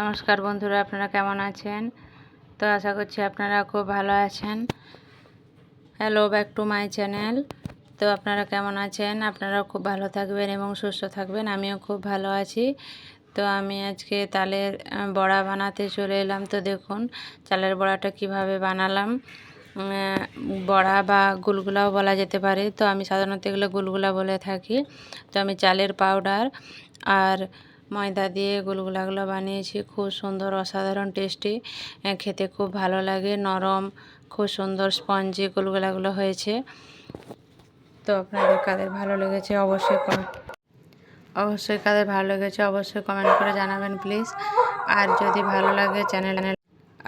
নমস্কার বন্ধুরা, আপনারা কেমন আছেন? তো আশা করছি আপনারা খুব ভালো আছেন। Hello back to my channel তো আপনারা কেমন আছেন? আপনারাও খুব ভালো থাকবেন এবং সুস্থ থাকবেন। আমিও খুব ভালো আছি। তো আমি আজকে তালের বড়া বানাতে চলে এলাম। তো দেখুন, চালের বড়াটা কীভাবে বানালাম। বড়া বা গুলগুলাও বলা যেতে পারে। তো আমি সাধারণত এগুলো গুলগুলা বলে থাকি। তো আমি চালের পাউডার আর ময়দা দিয়ে গুলগুলাগুলো বানিয়েছি। খুব সুন্দর, অসাধারণ টেস্টি। খেতে খুব ভালো লাগে। নরম, খুব সুন্দর স্পঞ্জি গুলগুলাগুলো হয়েছে। তো আপনাদের কাদের ভালো লেগেছে অবশ্যই অবশ্যই কাদের ভালো লেগেছে অবশ্যই কমেন্ট করে জানাবেন, প্লিজ। আর যদি ভালো লাগে চ্যানেল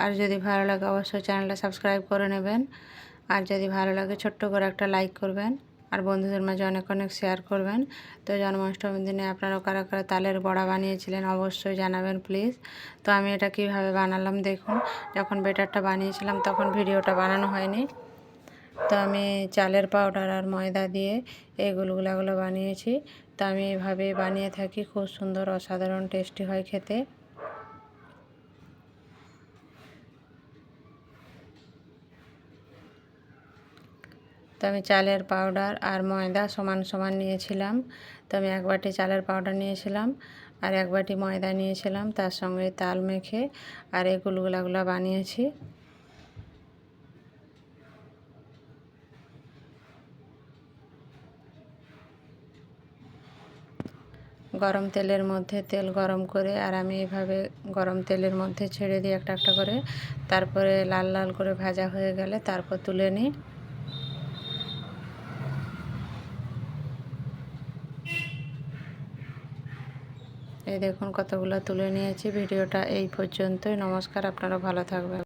আর যদি ভালো লাগে অবশ্যই চ্যানেলটা সাবস্ক্রাইব করে নেবেন। আর যদি ভালো লাগে ছোট্ট করে একটা লাইক করবেন। আর বন্ধুদের মাঝে অনেক অনেক শেয়ার করবেন। তো জন্মাষ্টমীর দিনে আপনারা কারা কারা তালের বড়া বানিয়েছিলেন অবশ্যই জানাবেন প্লিজ তো আমি এটা কীভাবে বানালাম দেখুন, যখন বেটারটা বানিয়েছিলাম তখন ভিডিওটা বানানো হয়নি। তো আমি চালের পাউডার আর ময়দা দিয়ে এই গুলগুলাগুলো বানিয়েছি। তো আমি এভাবে বানিয়ে থাকি, খুব সুন্দর, অসাধারণ টেস্টি হয় খেতে। তো আমি চালের পাউডার আর ময়দা সমান সমান নিয়েছিলাম। তো আমি এক বাটি চালের পাউডার নিয়েছিলাম আর এক বাটি ময়দা নিয়েছিলাম, তার সঙ্গে তাল মেখে আর এই গুলগুলাগুলো বানিয়েছি। গরম তেলের মধ্যে তেল গরম করে আর আমি এইভাবে গরম তেলের মধ্যে ছেড়ে দিই একটা একটা করে, তারপরে লাল লাল করে ভাজা হয়ে গেলে তারপর তুলে নিই। এই দেখুন কতগুলো তুলে নিয়েছি ভিডিওটা এই পর্যন্তই। নমস্কার আপনারা ভালো থাকবেন।